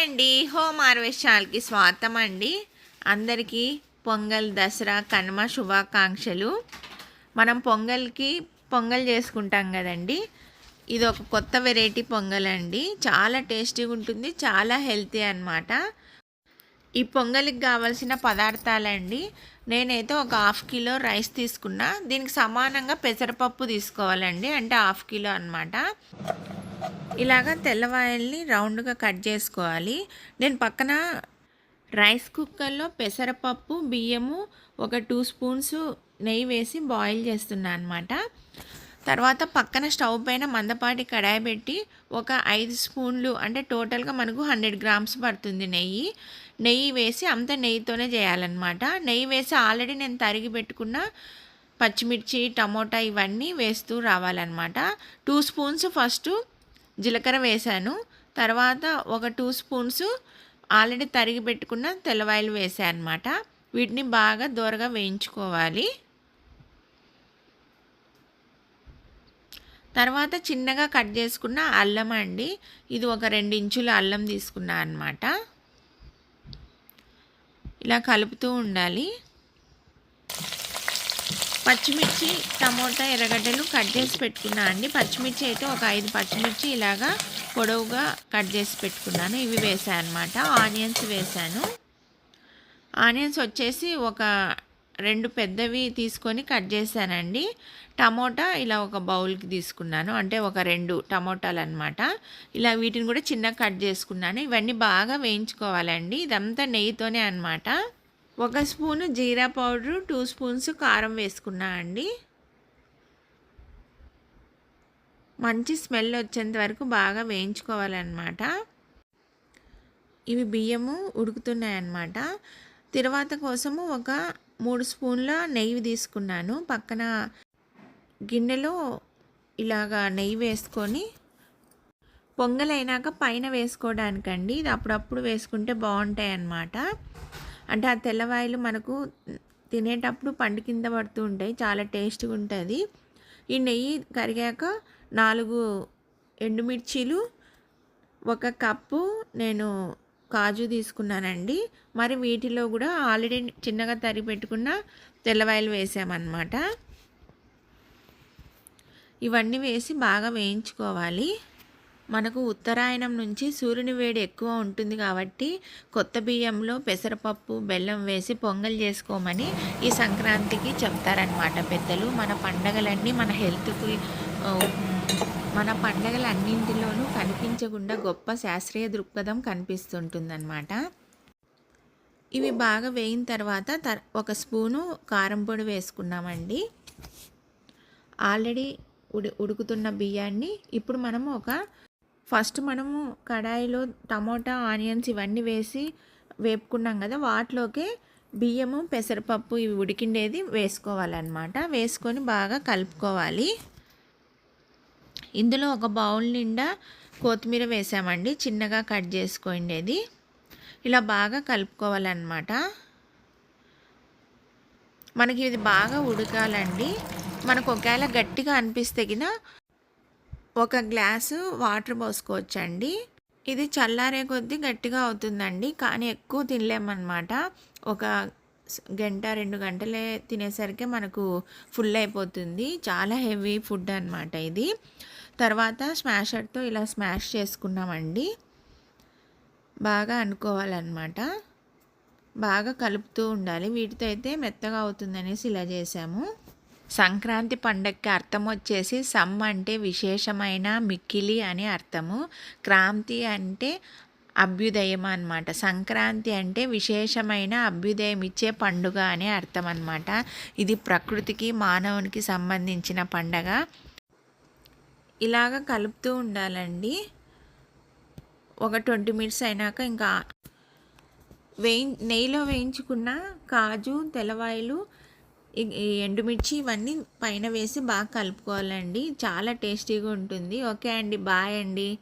అండి. Home harvest ఛానల్కి స్వాగతం అండి. అందరికీ పొంగల్ దసరా కనుమ శుభాకాంక్షలు. మనం పొంగల్కి పొంగల్ చేసుకుంటాం కదండి. ఇది ఒక కొత్త వెరైటీ పొంగల్ అండి. చాలా టేస్టీగా ఉంటుంది చాలా హెల్తీ అన్నమాట. ఈ పొంగల్కి కావాల్సిన పదార్థాలండి. నేనైతే ఒక హాఫ్ కిలో రైస్ తీసుకున్నా. దీనికి సమానంగా పెసరపప్పు తీసుకోవాలండి. అంటే హాఫ్ కిలో అనమాట ఇలాగ తెల్లవాయల్ని రౌండ్గా కట్ చేసుకోవాలి. నేను పక్కన రైస్ కుక్కర్లో పెసరపప్పు బియ్యము ఒక టూ స్పూన్స్ నెయ్యి వేసి బాయిల్ చేస్తున్నా అనమాట తర్వాత పక్కన స్టవ్ పైన మందపాటి కడాయి పెట్టి ఒక ఐదు స్పూన్లు అంటే టోటల్గా మనకు హండ్రెడ్ గ్రామ్స్ పడుతుంది నెయ్యి. నెయ్యి వేసి అంత నెయ్యితోనే చేయాలన్నమాట. నెయ్యి వేసి ఆల్రెడీ నేను తరిగి పెట్టుకున్న పచ్చిమిర్చి టమోటా ఇవన్నీ వేస్తూ రావాలన్నమాట. టూ స్పూన్స్ ఫస్ట్ జీలకర్ర వేసాను తర్వాత ఒక టూ స్పూన్స్ ఆల్రెడీ తరిగి పెట్టుకున్న తెల్లవాయలు వేసాను అనమాట వీటిని బాగా దూరగా వేయించుకోవాలి. తర్వాత చిన్నగా కట్ చేసుకున్న అల్లం అండి. ఇది ఒక రెండు ఇంచుల అల్లం తీసుకున్నా అనమాట ఇలా కలుపుతూ ఉండాలి. పచ్చిమిర్చి టమోటా ఎర్రగడ్డలు కట్ చేసి పెట్టుకున్నా అండి. పచ్చిమిర్చి అయితే ఒక ఐదు పచ్చిమిర్చి ఇలాగా పొడవుగా కట్ చేసి పెట్టుకున్నాను. ఇవి వేసాను అనమాట ఆనియన్స్ వేసాను. ఆనియన్స్ వచ్చేసి ఒక రెండు పెద్దవి తీసుకొని కట్ చేశానండి. టమోటా ఇలా ఒక బౌల్కి తీసుకున్నాను. అంటే ఒక రెండు టమోటాలు అనమాట ఇలా వీటిని కూడా చిన్నగా కట్ చేసుకున్నాను. ఇవన్నీ బాగా వేయించుకోవాలండి. ఇదంతా నెయ్యితోనే అనమాట ఒక స్పూను జీరా పౌడరు టూ స్పూన్స్ కారం వేసుకున్నా అండి. మంచి స్మెల్ వచ్చేంత వరకు బాగా వేయించుకోవాలన్నమాట. ఇవి బియ్యము ఉడుకుతున్నాయన్నమాట. తర్వాత కోసము ఒక మూడు స్పూన్ల నెయ్యి తీసుకున్నాను. పక్కన గిన్నెలో ఇలాగా నెయ్యి వేసుకొని పొంగలైనాక పైన వేసుకోవడానికండి. ఇది అప్పుడప్పుడు వేసుకుంటే బాగుంటాయి అన్నమాట అంటే ఆ తెల్లవాయలు మనకు తినేటప్పుడు పండు కింద పడుతూ ఉంటాయి. చాలా టేస్ట్గా ఉంటుంది. ఈ నెయ్యి కరిగాక నాలుగు ఎండుమిర్చీలు ఒక కప్పు నేను కాజు తీసుకున్నానండి. మరి వీటిలో కూడా ఆల్రెడీ చిన్నగా తరిగి పెట్టుకున్న తెల్లవాయలు వేసామన్నమాట. ఇవన్నీ వేసి బాగా వేయించుకోవాలి. మనకు ఉత్తరాయణం నుంచి సూర్యుని వేడి ఎక్కువ ఉంటుంది కాబట్టి కొత్త బియ్యంలో పెసరపప్పు బెల్లం వేసి పొంగల్ చేసుకోమని ఈ సంక్రాంతికి చెప్తారనమాట పెద్దలు. మన పండగలన్నీ మన హెల్త్కి మన పండగలన్నింటిలోనూ కనిపించకుండా గొప్ప శాస్త్రీయ దృక్పథం కనిపిస్తుంటుందన్నమాట. ఇవి బాగా వేయిన తర్వాత ఒక స్పూను కారం పొడి వేసుకున్నామండి. ఆల్రెడీ ఉడి ఉడుకుతున్న బియ్యాన్ని ఇప్పుడు మనం ఒక ఫస్ట్ మనము కడాయిలో టమోటా ఆనియన్స్ ఇవన్నీ వేసి వేపుకున్నాం కదా వాటిలోకే బియ్యము పెసరపప్పు ఇవి ఉడికిండేది వేసుకోవాలన్నమాట. వేసుకొని బాగా కలుపుకోవాలి. ఇందులో ఒక బౌల్ నిండా కొత్తిమీర వేసామండి చిన్నగా కట్ చేసుకోండేది. ఇలా బాగా కలుపుకోవాలన్నమాట. మనకి ఇది బాగా ఉడకాలండి. మనకు ఒకవేళ గట్టిగా అనిపిస్తే ఒక గ్లాసు వాటర్ పోసుకోవచ్చండి. ఇది చల్లారే కొద్దీ గట్టిగా అవుతుందండి. కానీ ఎక్కువ తినలేమన్నమాట. ఒక గంట రెండు గంటలే తినేసరికి మనకు ఫుల్ అయిపోతుంది. చాలా హెవీ ఫుడ్ అనమాట ఇది. తర్వాత స్మాషర్తో ఇలా స్మాష్ చేసుకున్నామండి. బాగా అనుకోవాలన్నమాట. బాగా కలుపుతూ ఉండాలి. వీటితో అయితే మెత్తగా అవుతుందనేసి ఇలా చేసాము. సంక్రాంతి పండగకి అర్థం వచ్చేసి సమ్ అంటే విశేషమైన మిక్కిలి అని అర్థము. క్రాంతి అంటే అభ్యుదయం అనమాట సంక్రాంతి అంటే విశేషమైన అభ్యుదయం ఇచ్చే పండుగ అనే అర్థం అనమాట ఇది ప్రకృతికి మానవునికి సంబంధించిన పండగ. ఇలాగ కలుపుతూ ఉండాలండి. ఒక ట్వంటీ మినిట్స్ అయినాక ఇంకా వేయి నెయ్యిలో వేయించుకున్న కాజు తెలవాయిలు ఎండుమిర్చి ఇవన్నీ పైన వేసి బాగా కలుపుకోవాలండి. చాలా టేస్టీగా ఉంటుంది. ఓకే అండి. బాయ్ అండి.